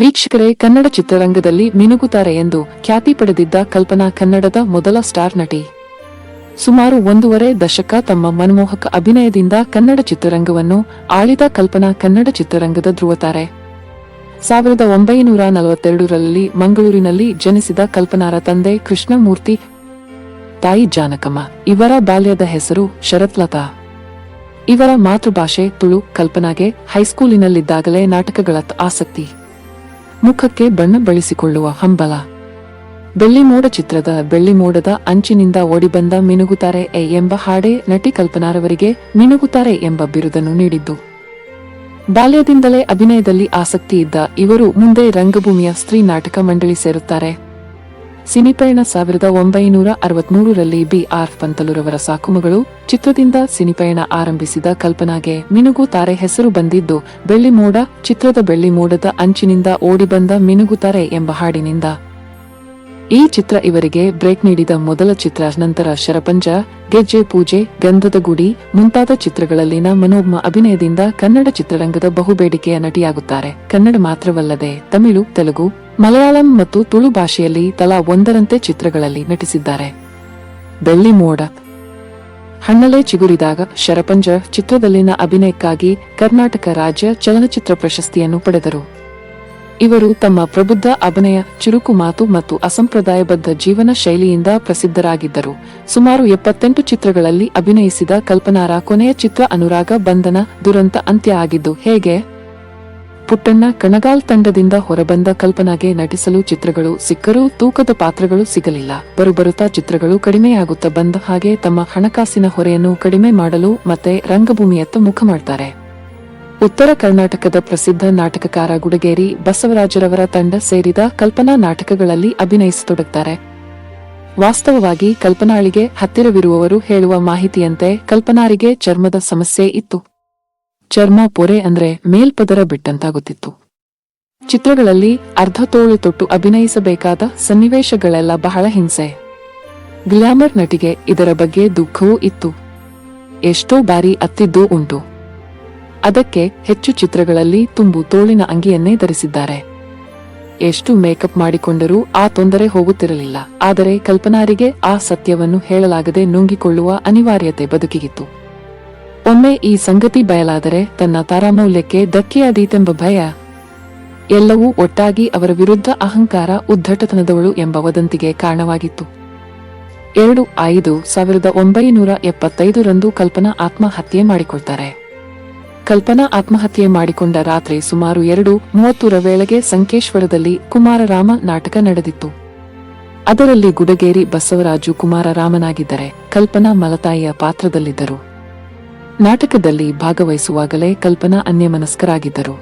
ವೀಕ್ಷಕರೇ, ಕನ್ನಡ ಚಿತ್ರರಂಗದಲ್ಲಿ ಮಿನುಗುತ್ತಾರೆ ಎಂದು ಖ್ಯಾತಿ ಪಡೆದಿದ್ದ ಕಲ್ಪನಾ ಕನ್ನಡದ ಮೊದಲ ಸ್ಟಾರ್ ನಟಿ. ಸುಮಾರು ಒಂದೂವರೆ ದಶಕ ತಮ್ಮ ಮನಮೋಹಕ ಅಭಿನಯದಿಂದ ಕನ್ನಡ ಚಿತ್ರರಂಗವನ್ನು ಆಳಿದ ಕಲ್ಪನಾ ಕನ್ನಡ ಚಿತ್ರರಂಗದ ಧ್ರುವತಾರೆ. ಸಾವಿರದ ಒಂಬೈನೂರ ನಲವತ್ತೆರಡರಲ್ಲಿ ಮಂಗಳೂರಿನಲ್ಲಿ ಜನಿಸಿದ ಕಲ್ಪನಾರ ತಂದೆ ಕೃಷ್ಣಮೂರ್ತಿ, ತಾಯಿ ಜಾನಕಮ್ಮ, ಇವರ ಬಾಲ್ಯದ ಹೆಸರು ಶರತ್ಲತಾ. ಇವರ ಮಾತೃಭಾಷೆ ತುಳು, ಕಲ್ಪನಾಗೆ ಹೈಸ್ಕೂಲಿನಲ್ಲಿದ್ದಾಗಲೇ ನಾಟಕಗಳತ್ತ ಆಸಕ್ತಿ. ಮುಖಕ್ಕೆ ಬಣ್ಣ ಬಳಸಿಕೊಳ್ಳುವ ಹಂಬಲ. ಬೆಳ್ಳಿಮೋಡ ಚಿತ್ರದ ಬೆಳ್ಳಿಮೋಡದ ಅಂಚಿನಿಂದ ಓಡಿಬಂದ ಮಿನುಗುತ್ತಾರೆ ಎ ಎಂಬ ಹಾಡೆ ನಟಿ ಕಲ್ಪನಾರವರಿಗೆ ಮಿನುಗುತ್ತಾರೆ ಎಂಬ ಬಿರುದನ್ನು ನೀಡಿದ್ದು. ಬಾಲ್ಯದಿಂದಲೇ ಅಭಿನಯದಲ್ಲಿ ಆಸಕ್ತಿ ಇದ್ದ ಇವರು ಮುಂದೆ ರಂಗಭೂಮಿಯ ಸ್ತ್ರೀ ನಾಟಕ ಮಂಡಳಿ ಸೇರುತ್ತಾರೆ. ಸಿನಿಪಯಣ ಸಾವಿರದ ಒಂಬೈನೂರ ಅರವತ್ಮೂರರಲ್ಲಿ ಬಿ ಆರ್ ಪಂತಲುರವರ ಸಾಕುಮಗಳು ಚಿತ್ರದಿಂದ ಸಿನಿಪಯಣ ಆರಂಭಿಸಿದ ಕಲ್ಪನಾಗೆ ಮಿನುಗು ತಾರೆ ಹೆಸರು ಬಂದಿದ್ದು ಬೆಳ್ಳಿಮೋಡ ಚಿತ್ರದ ಬೆಳ್ಳಿಮೋಡದ ಅಂಚಿನಿಂದ ಓಡಿಬಂದ ಮಿನುಗುತಾರೆ ಎಂಬ ಹಾಡಿನಿಂದ. ಈ ಚಿತ್ರ ಇವರಿಗೆ ಬ್ರೇಕ್ ನೀಡಿದ ಮೊದಲ ಚಿತ್ರ, ನಂತರ ಶರಪಂಜ, ಗೆಜ್ಜೆ ಪೂಜೆ, ಗಂಧದ ಗುಡಿ ಮುಂತಾದ ಚಿತ್ರಗಳಲ್ಲಿನ ಮನೋಮ ಅಭಿನಯದಿಂದ ಕನ್ನಡ ಚಿತ್ರರಂಗದ ಬಹುಬೇಡಿಕೆಯ ನಟಿಯಾಗುತ್ತಾರೆ. ಕನ್ನಡ ಮಾತ್ರವಲ್ಲದೆ ತಮಿಳು, ತೆಲುಗು ಮಲಯಾಳಂ ಮತ್ತು ತುಳು ಭಾಷೆಯಲ್ಲಿ ತಲಾ ಒಂದರಂತೆ ಚಿತ್ರಗಳಲ್ಲಿ ನಟಿಸಿದ್ದಾರೆ. ಬೆಳ್ಳಿ ಮೋಡ. ಹಣ್ಣಲೆ ಚಿಗುರಿದಾಗ ಶರಪಂಜ ಚಿತ್ರದಲ್ಲಿನ ಅಭಿನಯಕ್ಕಾಗಿ ಕರ್ನಾಟಕ ರಾಜ್ಯ ಚಲನಚಿತ್ರ ಪ್ರಶಸ್ತಿಯನ್ನು ಪಡೆದರು. ಇವರು ತಮ್ಮ ಪ್ರಬುದ್ಧ ಅಭಿನಯ, ಚುರುಕು ಮಾತು ಮತ್ತು ಅಸಂಪ್ರದಾಯಬದ್ಧ ಜೀವನ ಶೈಲಿಯಿಂದ ಪ್ರಸಿದ್ಧರಾಗಿದ್ದರು. ಸುಮಾರು ಎಪ್ಪತ್ತೆಂಟು ಚಿತ್ರಗಳಲ್ಲಿ ಅಭಿನಯಿಸಿದ ಕಲ್ಪನಾರ ಕೊನೆಯ ಚಿತ್ರ ಅನುರಾಗ ಬಂಧನ ದುರಂತ ಅಂತ್ಯ ಆಗಿದ್ದು ಹೇಗೆ? ಪುಟ್ಟಣ್ಣ ಕಣಗಾಲ್ ತಂಡದಿಂದ ಹೊರಬಂದ ಕಲ್ಪನಾಗೆ ನಟಿಸಲು ಚಿತ್ರಗಳು ಸಿಕ್ಕರೂ ತೂಕದ ಪಾತ್ರಗಳು ಸಿಗಲಿಲ್ಲ. ಬರುಬರುತ್ತಾ ಚಿತ್ರಗಳು ಕಡಿಮೆಯಾಗುತ್ತಾ ಬಂದ ಹಾಗೆ ತಮ್ಮ ಹಣಕಾಸಿನ ಹೊರೆಯನ್ನು ಕಡಿಮೆ ಮಾಡಲು ಮತ್ತೆ ರಂಗಭೂಮಿಯತ್ತ ಮುಖ ಮಾಡ್ತಾರೆ. ಉತ್ತರ ಕರ್ನಾಟಕದ ಪ್ರಸಿದ್ಧ ನಾಟಕಕಾರ ಗುಡಗೇರಿ ಬಸವರಾಜರವರ ತಂಡ ಸೇರಿದ ಕಲ್ಪನಾ ನಾಟಕಗಳಲ್ಲಿ ಅಭಿನಯಿಸತೊಡಗ್ತಾರೆ. ವಾಸ್ತವವಾಗಿ ಕಲ್ಪನಾಳಿಗೆ ಹತ್ತಿರವಿರುವವರು ಹೇಳುವ ಮಾಹಿತಿಯಂತೆ ಕಲ್ಪನಾರಿಗೆ ಚರ್ಮದ ಸಮಸ್ಯೆ ಇತ್ತು. ಚರ್ಮ ಪೊರೆ ಅಂದ್ರೆ ಮೇಲ್ಪದರ ಬಿಟ್ಟಂತಾಗುತ್ತಿತ್ತು. ಚಿತ್ರಗಳಲ್ಲಿ ಅರ್ಧ ತೋಳು ತೊಟ್ಟು ಅಭಿನಯಿಸಬೇಕಾದ ಸನ್ನಿವೇಶಗಳೆಲ್ಲ ಬಹಳ ಹಿಂಸೆ. ಗ್ಲಾಮರ್ ನಟಿಗೆ ಇದರ ಬಗ್ಗೆ ದುಃಖವೂ ಇತ್ತು. ಎಷ್ಟೋ ಬಾರಿ ಅತ್ತಿದ್ದೂ ಉಂಟು. ಅದಕ್ಕೆ ಹೆಚ್ಚು ಚಿತ್ರಗಳಲ್ಲಿ ತುಂಬು ತೋಳಿನ ಅಂಗಿಯನ್ನೇ ಧರಿಸಿದ್ದಾರೆ. ಎಷ್ಟು ಮೇಕಪ್ ಮಾಡಿಕೊಂಡರೂ ಆ ತೊಂದರೆ ಹೋಗುತ್ತಿರಲಿಲ್ಲ. ಆದರೆ ಕಲ್ಪನಾರಿಗೆ ಆ ಸತ್ಯವನ್ನು ಹೇಳಲಾಗದೆ ನುಂಗಿಕೊಳ್ಳುವ ಅನಿವಾರ್ಯತೆ ಬದುಕಿಗಿತ್ತು. ಒಮ್ಮೆ ಈ ಸಂಗತಿ ಬಯಲಾದರೆ ತನ್ನ ತಾರಾಮೌಲ್ಯಕ್ಕೆ ಧಕ್ಕೆಯಾದೀತೆಂಬ ಭಯ. ಎಲ್ಲವೂ ಒಟ್ಟಾಗಿ ಅವರ ವಿರುದ್ಧ ಅಹಂಕಾರ ಉದ್ದಟತನದವಳು ಎಂಬ ವದಂತಿಗೆ ಕಾರಣವಾಗಿತ್ತು. ಎರಡು ಐದು ಸಾವಿರದ ಒಂಬೈನೂರ ಎಪ್ಪತ್ತೈದರಂದು ಕಲ್ಪನಾ ಆತ್ಮಹತ್ಯೆ ಮಾಡಿಕೊಳ್ತಾರೆ. ಕಲ್ಪನಾ ಆತ್ಮಹತ್ಯೆ ಮಾಡಿಕೊಂಡ ರಾತ್ರಿ ಸುಮಾರು ಎರಡು ಮೂವತ್ತರ ವೇಳೆಗೆ ಸಂಕೇಶ್ವರದಲ್ಲಿ ಕುಮಾರರಾಮ ನಾಟಕ ನಡೆದಿತ್ತು. ಅದರಲ್ಲಿ ಗುಡಗೇರಿ ಬಸವರಾಜು ಕುಮಾರರಾಮನಾಗಿದ್ದರೆ ಕಲ್ಪನಾ ಮಲತಾಯಿಯ ಪಾತ್ರದಲ್ಲಿದ್ದರು. ನಾಟಕದಲ್ಲಿ ಭಾಗವಹಿಸುವಾಗಲೇ ಕಲ್ಪನಾ ಅನ್ಯಮನಸ್ಕರಾಗಿದ್ದರು.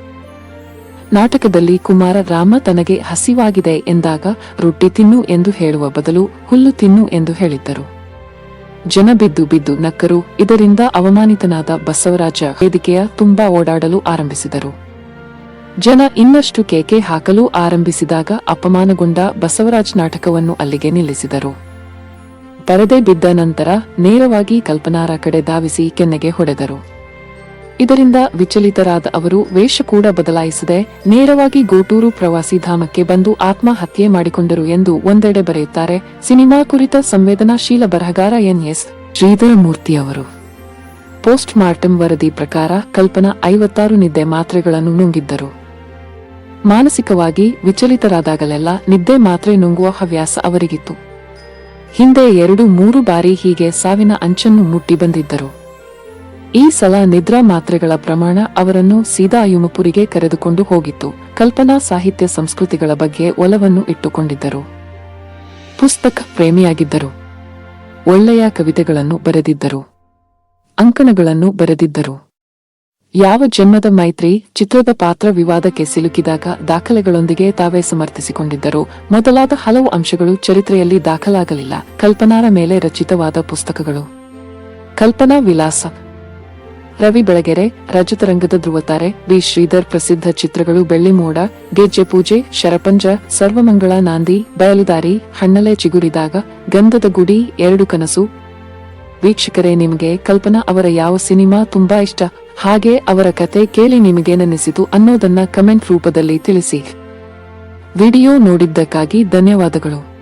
ನಾಟಕದಲ್ಲಿ ಕುಮಾರ ರಾಮ ತನಗೆ ಹಸಿವಾಗಿದೆ ಎಂದಾಗ ರೊಟ್ಟಿ ತಿನ್ನು ಎಂದು ಹೇಳುವ ಬದಲು ಹುಲ್ಲು ತಿನ್ನು ಎಂದು ಹೇಳಿದ್ದರು. ಜನ ಬಿದ್ದು ಬಿದ್ದು ನಕ್ಕರು, ಇದರಿಂದ ಅವಮಾನಿತನಾದ ಬಸವರಾಜ ವೇದಿಕೆಯ ತುಂಬಾ ಓಡಾಡಲು ಆರಂಭಿಸಿದರು. ಜನ ಇನ್ನಷ್ಟು ಕೇಕೆ ಹಾಕಲು ಆರಂಭಿಸಿದಾಗ ಅಪಮಾನಗೊಂಡ ಬಸವರಾಜ್ ನಾಟಕವನ್ನು ಅಲ್ಲಿಗೆ ನಿಲ್ಲಿಸಿದರು. ಪರದೆ ಬಿದ್ದ ನಂತರ ನೇರವಾಗಿ ಕಲ್ಪನಾರ ಕಡೆ ಧಾವಿಸಿ ಕೆನ್ನೆಗೆ ಹೊಡೆದರು. ಇದರಿಂದ ವಿಚಲಿತರಾದ ಅವರು ವೇಷ ಕೂಡ ಬದಲಾಯಿಸದೆ ನೇರವಾಗಿ ಗೋಟೂರು ಪ್ರವಾಸಿ ಧಾಮಕ್ಕೆ ಬಂದು ಆತ್ಮಹತ್ಯೆ ಮಾಡಿಕೊಂಡರು ಎಂದು ಒಂದೆಡೆ ಬರೆಯುತ್ತಾರೆ ಸಿನಿಮಾ ಕುರಿತ ಸಂವೇದನಾಶೀಲ ಬರಹಗಾರ ಎನ್ ಎಸ್ ಶ್ರೀಧರ ಮೂರ್ತಿ ಅವರು. ಪೋಸ್ಟ್ ಮಾರ್ಟಂ ವರದಿ ಪ್ರಕಾರ ಕಲ್ಪನಾ ಐವತ್ತಾರು ನಿದ್ದೆ ಮಾತ್ರೆಗಳನ್ನು ನುಂಗಿದ್ದರು. ಮಾನಸಿಕವಾಗಿ ವಿಚಲಿತರಾದಾಗಲೆಲ್ಲ ನಿದ್ದೆ ಮಾತ್ರೆ ನುಂಗುವ ಹವ್ಯಾಸ ಅವರಿಗಿತ್ತು. ಹಿಂದೆ ಎರಡು ಮೂರು ಬಾರಿ ಹೀಗೆ ಸಾವಿನ ಅಂಚನ್ನು ಮುಟ್ಟಿ ಬಂದಿದ್ದರು. ಈ ಸಲ ನಿದ್ರಾ ಮಾತ್ರೆಗಳ ಪ್ರಮಾಣ ಅವರನ್ನು ಸೀದಾ ಯುಮಪುರಿಗೆ ಕರೆದುಕೊಂಡು ಹೋಗಿತ್ತು. ಕಲ್ಪನಾ ಸಾಹಿತ್ಯ ಸಂಸ್ಕೃತಿಗಳ ಬಗ್ಗೆ ಒಲವನ್ನು ಇಟ್ಟುಕೊಂಡಿದ್ದರು. ಪುಸ್ತಕ ಪ್ರೇಮಿಯಾಗಿದ್ದರು. ಒಳ್ಳೆಯ ಕವಿತೆಗಳನ್ನು ಬರೆದಿದ್ದರು. ಅಂಕಣಗಳನ್ನು ಬರೆದಿದ್ದರು. ಯಾವ ಜನ್ಮದ ಮೈತ್ರಿ ಚಿತ್ರದ ಪಾತ್ರ ವಿವಾದಕ್ಕೆ ಸಿಲುಕಿದಾಗ ದಾಖಲೆಗಳೊಂದಿಗೆ ತಾವೇ ಸಮರ್ಥಿಸಿಕೊಂಡಿದ್ದರು. ಮೊದಲಾದ ಹಲವು ಅಂಶಗಳು ಚರಿತ್ರೆಯಲ್ಲಿ ದಾಖಲಾಗಲಿಲ್ಲ. ಕಲ್ಪನಾರ ಮೇಲೆ ರಚಿತವಾದ ಪುಸ್ತಕಗಳು. ಕಲ್ಪನಾ ವಿಲಾಸ. ರವಿ ಬೆಳಗೆರೆ ರಜತರಂಗದ ಧ್ರುವತಾರೆ ಬಿ ಶ್ರೀಧರ್ ಪ್ರಸಿದ್ಧ ಚಿತ್ರಗಳು ಬೆಳ್ಳಿಮೋಡ, ಗೆಜ್ಜೆ ಪೂಜೆ, ಶರಪಂಜ, ಸರ್ವಮಂಗಳ ನಾಂದಿ, ಬಯಲುದಾರಿ, ಹಣ್ಣಲೆ ಚಿಗುರಿದಾಗ, ಗಂಧದ ಗುಡಿ, ಎರಡು ಕನಸು ವೀಕ್ಷಕರೇ, ನಿಮಗೆ ಕಲ್ಪನಾ ಅವರ ಯಾವ ಸಿನಿಮಾ ತುಂಬಾ ಇಷ್ಟ, ಹಾಗೆ ಅವರ ಕತೆ ಕೇಳಿ ನಿಮಗೇನನ್ನಿಸಿತು ಅನ್ನೋದನ್ನ ಕಮೆಂಟ್ ರೂಪದಲ್ಲಿ ತಿಳಿಸಿ. ವಿಡಿಯೋ ನೋಡಿದ್ದಕ್ಕಾಗಿ ಧನ್ಯವಾದಗಳು.